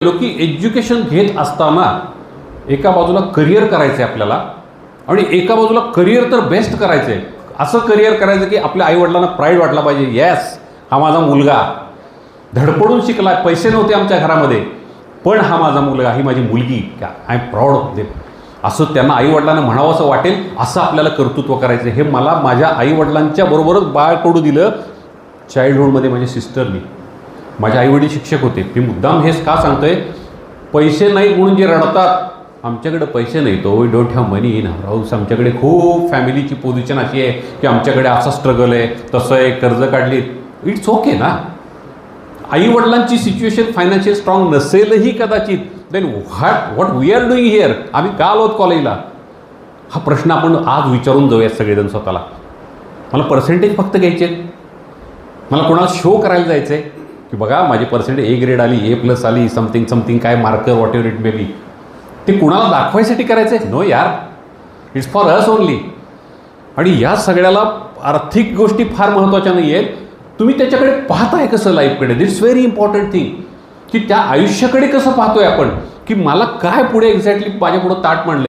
लोक एज्युकेशन घेत असताना एका बाजूला करिअर करायचं आहे आपल्याला आणि एका बाजूला करिअर तर बेस्ट करायचं आहे असं करिअर करायचं की आपल्या आईवडिलांना प्राईड वाटला पाहिजे. येस हा माझा मुलगा. धडपडून शिकला पैसे नव्हते आमच्या घरामध्ये. पण हा माझा मुलगा ही माझी मुलगी. I am proud of them असं त्यांना आईवडिलांना म्हणावं असं वाटेल असं आपल्याला कर्तृत्व करायचं हे मला माझ्या आईवडिलांच्या बरोबरच बाळ कडू दिलं चाइल्डहुडमध्ये माझ्या सिस्टरनी माझे आईवडील शिक्षक होते. मी मुद्दाम हेच का सांगतोय? पैसे नाही म्हणून जे रडतात आमच्याकडे पैसे नाही. तो we don't have money in house आमच्याकडे खूप फॅमिलीची पोझिशन अशी आहे की आमच्याकडे असा स्ट्रगल आहे तसं आहे कर्ज काढली. इट्स ओके ना. आईवडिलांची सिच्युएशन फायनान्शियल स्ट्रॉंग नसेलही कदाचित. Then what what we are doing here आम्ही का आलोत कॉलेजला? हा प्रश्न आपण आज विचारून जाऊयात सगळेजण स्वतःला. मला पर्सेंटेज फक्त घ्यायचे आहेत. मला कोणाला शो करायला जायचं आहे की बघा माझी पर्सेंट ए ग्रेड आली ए प्लस आली समथिंग समथिंग काय marker whatever it may be. ते कुणाला दाखवायसाठी करायचं आहे नो यार. इट्स फॉर अस ओनली आणि या सगळ्याला आर्थिक गोष्टी फार महत्त्वाच्या नाही आहेत तुम्ही त्याच्याकडे पाहताय कसं लाईफकडे दिट्स व्हेरी इम्पॉर्टंट थिंग की त्या आयुष्याकडे कसं पाहतोय आपण? की मला काय पुढे एक्झॅक्टली माझ्या पुढं ताट मांडलं